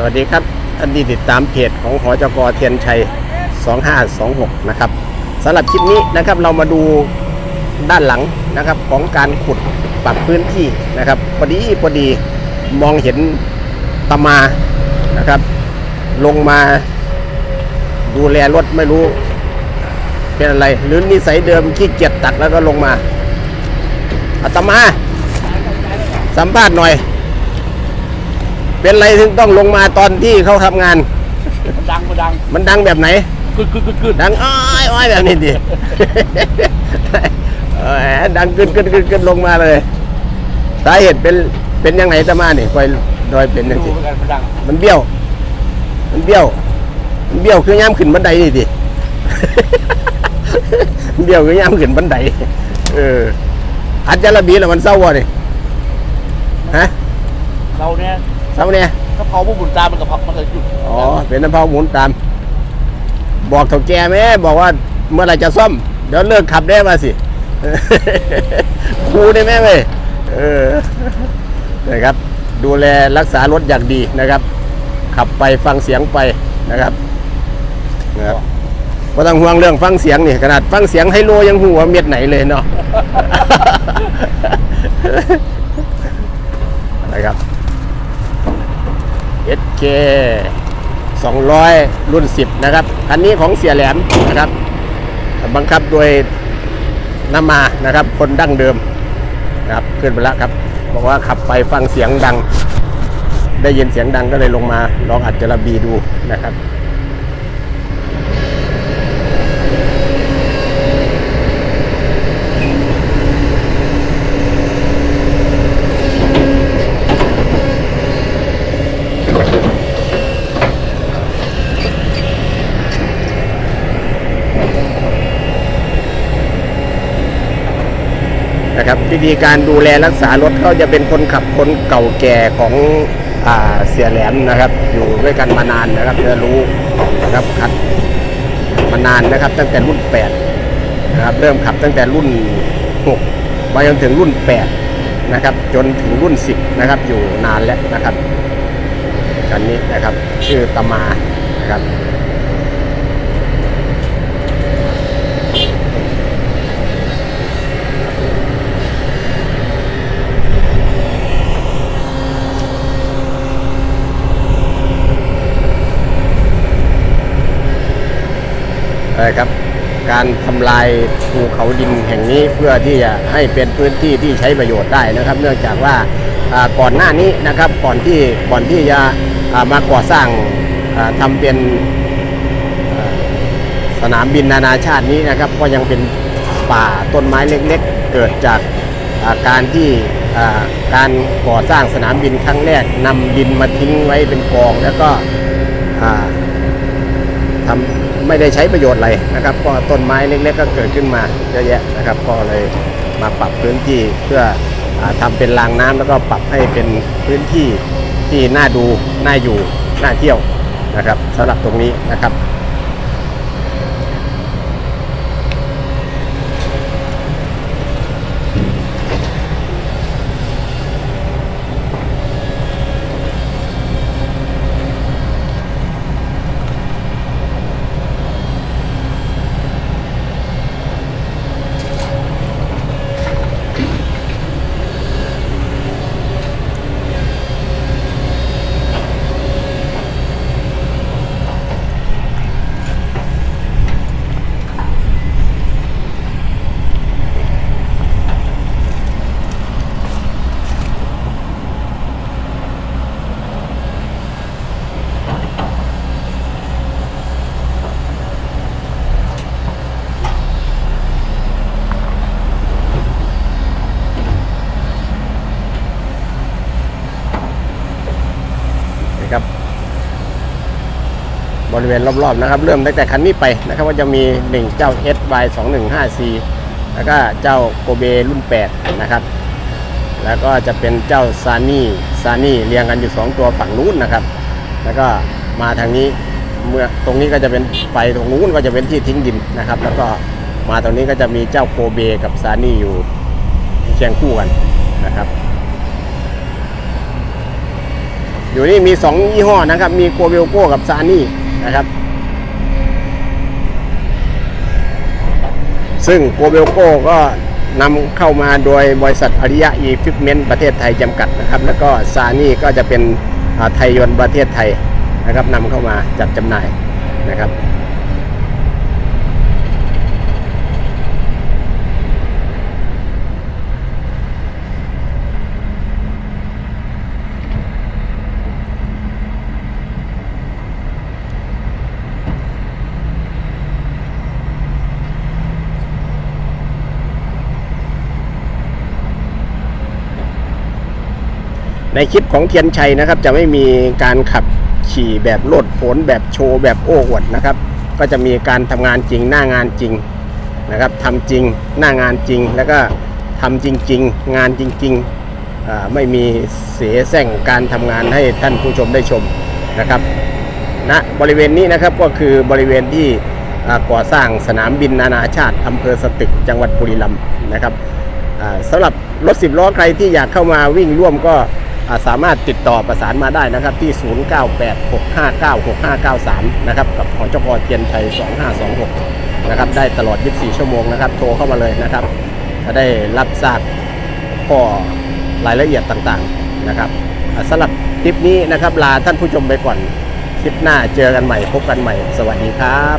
สวัสดีครับท่านที่ติดตามเพจของหอจกเทียนชัย 2526 นะครับสำหรับคลิปนี้นะครับเรามาดูด้านหลังนะครับของการขุดปรับพื้นที่นะครับพอดีพอดีมองเห็นตมานะครับ ลงมาดูแลรถไม่รู้ เป็นอะไรหรือนิสัยเดิมขี้เกียจตักแล้วก็ลงมาอาตมา สัมภาษณ์หน่อย เป็นไรถึงต้องลงมาตอนที่เขาทำงาน มันดังมันดังมันดังแบบไหน กึดกึดกึดกึดดังอ้อยอ้อยแบบนี้ดิ เออดังกึนกึนกึนกึนลงมาเลย สาเหตุเป็นเป็นยังไงตะมาเนี่ยคอยดอยเป็นยังดูไงเหมือนกันมันดังมันเบี้ยว มันเบี้ยว มันเบี้ยวคือย่ามขึ้นบันไดนี่ดิ มันเบี้ยวคือย่ามขึ้นบันได เอออัดจาระบีแล้วมันเศร้าวะนี่ฮะ เราเนี่ย เศร้าเนี่ยถ้าเผาพวกบุญตามันกับพับมันเคยจุดอ๋อเป็นน้ำเผาหมุนตาม บอกเถ่าแก่ไหมบอกว่าเมื่อไหรจะซ่อม เดี๋ยวเลิกขับได้มาสิ ครูได้ไหมเว้ยเออนะครับ ดูแลรักษารถอย่างดีนะครับ ขับไปฟังเสียงไปนะครับนะครับก็ต้องห่วงเรื่องฟังเสียงนี่ขนาดฟังเสียงไฮโลยังหัวาเม็ดไหนเลยเนาะ SK 200 รุ่น 10 นะครับ คันนี้ของเสียแหลมนะครับ บังคับโดยน้ำมานะครับ คนดั้งเดิมนะครับ ขึ้นไปแล้วครับ บอกว่าขับไปฟังเสียงดัง ได้ยินเสียงดังก็เลยลงมาลองอัดจระบีดูนะครับ ครับวิธีการดูแลรักษารถเขาจะเป็นคนขับคนเก่าแก่ของอเสียแหลมนะครับ อยู่ด้วยกันมานานนะครับจะรู้นะครับขับมานานนะครับ ตั้งแต่รุ่น8นะครับเริ่มขับตั้งแต่รุ่น6มาจนถึงรุ่น8นะครับจนถึงรุ่น 10นะครับอยู่นานแล้วนะครับคันนี้นะครับชื่อตมานะครับ นะครับ การทำลายภูเขาดินแห่งนี้เพื่อที่จะให้เป็นพื้นที่ที่ใช้ประโยชน์ได้นะครับ เนื่องจากว่าก่อนหน้านี้นะครับก่อนที่ก่อนที่จะามาก่อสร้างาทำเป็นสนามบินนานาชาตินี้นะครับก็ยังเป็นป่าต้นไม้เล็กๆ เกิดจากาการที่าการก่อสร้างสนามบินครั้งแรกนำดินมาทิ้งไว้เป็นกองแล้วก็ ไม่ได้ใช้ประโยชน์อะไรนะครับ ก็ต้นไม้เล็กๆก็เกิดขึ้นมาเยอะแยะนะครับ ก็เลยมาปรับพื้นที่เพื่ออาทำเป็นรางน้ำแล้วก็ปรับให้เป็นพื้นที่ที่น่าดูน่าอยู่น่าเที่ยวนะครับสำหรับตรงนี้นะครับบ ริเวณรอบๆนะครับ เริ่มตั้งแต่คันนี้ไปนะครับว่าจะมี 1 เจ้า SY 2 1 5 C แล้วก็เจ้าโกเบรุ่น 8 นะครับ แล้วก็จะเป็นเจ้าซานี่ซานี่เรียงกันอยู่ 2 ตัวฝั่งนู้นนะครับ แล้วก็มาทางนี้เมื่อตรงนี้ก็จะเป็นไปตรงนู้นก็จะเป็นที่ทิ้งดินนะครับ แล้วก็มาตรงนี้ก็จะมีเจ้าโกเบกับซานี่อยู่เคียงคู่กันนะครับอยู่นี่มี 2 ยี่ห้อนะครับ มีโกเวลโก้กับซานี่ นะครับ ซึ่งโกเบลโก้ก็นำเข้ามาโดยบริษัทอริยะอีฟิปเมนต์ประเทศไทยจำกัดนะครับ แล้วก็ซานี่ก็จะเป็นไทยยนต์ประเทศไทยนะครับนำเข้ามาจัดจำหน่ายนะครับ ในคลิปของเทียนชัยนะครับ จะไม่มีการขับขี่แบบโลดโผนแบบโชว์แบบโอ้อวดนะครับ ก็จะมีการทำงานจริงหน้างานจริงนะครับทำจริงหน้างานจริง แล้วก็ทำจริง ๆ งานจริงๆไม่มีเสียแส่งการทำงานให้ท่านผู้ชมได้ชมนะครับณบริเวณนี้นะครับก็คือบริเวณที่ก่อสร้างสนามบินนานาชาติอำเภอสตึกจังหวัดบุรีรัมย์นะครับอ่าสำหรับรถสิบล้อใครที่อยากเข้ามาวิ่งร่วมก็ สามารถติดต่อประสานมาได้นะครับที่ 0986596593 นะครับกับหอจกเทียนชัย 2526 นะครับได้ตลอด 24 ชั่วโมงนะครับ โทรเข้ามาเลยนะครับ จะได้รับทราบข้อรายละเอียดต่างๆนะครับสำหรับคลิปนี้นะครับลาท่านผู้ชมไปก่อน คลิปหน้าเจอกันใหม่พบกันใหม่ สวัสดีครับ